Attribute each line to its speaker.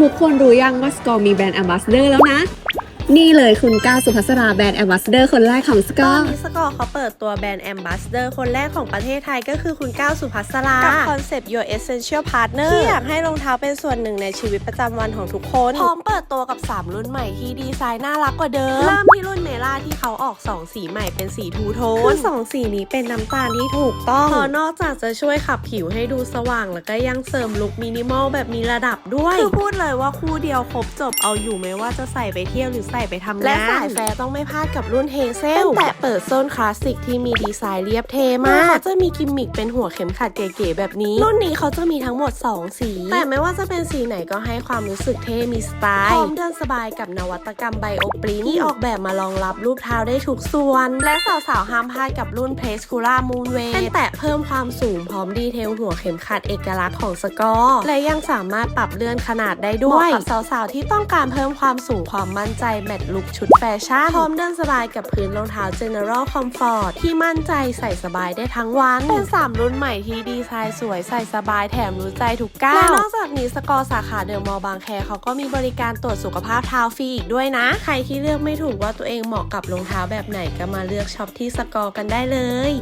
Speaker 1: ทุกคนรู้ยังว่าสกอร์มีแบรนด์แอมบาสเดอร์แล้วนะ นี่เลยคุณก้าวสุภัสราแบรนด์แอมบาสเดอร์คนแรกของสก
Speaker 2: ต
Speaker 1: อ
Speaker 2: อน
Speaker 1: ร์
Speaker 2: นี้สกอร์เขาเปิดตัวแบรนด์แอมบาสเดอร์คนแรกของประเทศไทยก็คือคุณก้าวสุภัสรา กับคอนเซปต์ Your Essential Partner ที่อยากให้รองเท้าเป็นส่วนหนึ่งในชีวิตประจำวันของทุกคน พร้อมเปิดตัวกับ 3 รุ่นใหม่ที่ดีไซน์น่ารักกว่าเดิม เริ่มที่รุ่นเมล่าที่เขาออก 2 สีใหม่เป็นสีทูโทนคือสองสีนี้เป็นน้ำตาลที่ถูกต้องเพอนอกจากจะช่วยขับผิวให้ดูสว่าง แล้วก็ยังเสริมลุคมินิมอลแบบมีระดับด้วยคือพูดเลยว่าคู่เดียวครบจบเอาอยู่ไม่ว่าจะใส่ไปเที่ยวหรือใส่ไปทำงาน และสายแฟร์ต้องไม่พลาดกับรุ่นเฮเซลตั้งแต่เปิดโซนคลาสสิกที่มีดีไซน์เรียบเทมากเขาจะมีกิมมิคเป็นหัวเข็มขัดเก๋ๆแบบนี้ รุ่นนี้เขาจะมีทั้งหมด 2 สี แต่ไม่ว่าจะเป็นสีไหนก็ให้ความรู้สึกเท่มีสไตล์พร้อมเดินสบายกับนวัตกรรมไบโอปรินที่ออกแบบมารองรับรูปเท้าได้ทุกส่วน และสาวๆห้ามพลาดกับรุ่นเพสคูล่ามูนเวเป็นแตะเพิ่มความสูงพร้อมดีเทลหัวเข็มขัดเอกลักษณ์ของสกอร์และยังสามารถปรับเลื่อนขนาดได้ด้วยเหมาะกับสาวๆที่ต้องการเพิ่มความสูงความมั่นใจแมทลุคชุดแฟชั่น พร้อมเดินสบายกับพื้นรองเท้า General Comfort ที่มั่นใจใส่สบายได้ทั้งวัน เป็น 3 รุ่นใหม่ที่ดีไซน์สวยใส่สบายแถมรู้ใจทุกก้าวและนอกจากนี้สกอร์สาขาเดอะมอลล์บางแคเขาก็มีบริการตรวจสุขภาพเท้าฟรีอีกด้วยนะ ใครที่เลือกไม่ถูกว่าตัวเองเหมาะกับรองเท้าแบบไหนก็มาเลือกช็อปที่สกอร์กันได้เลย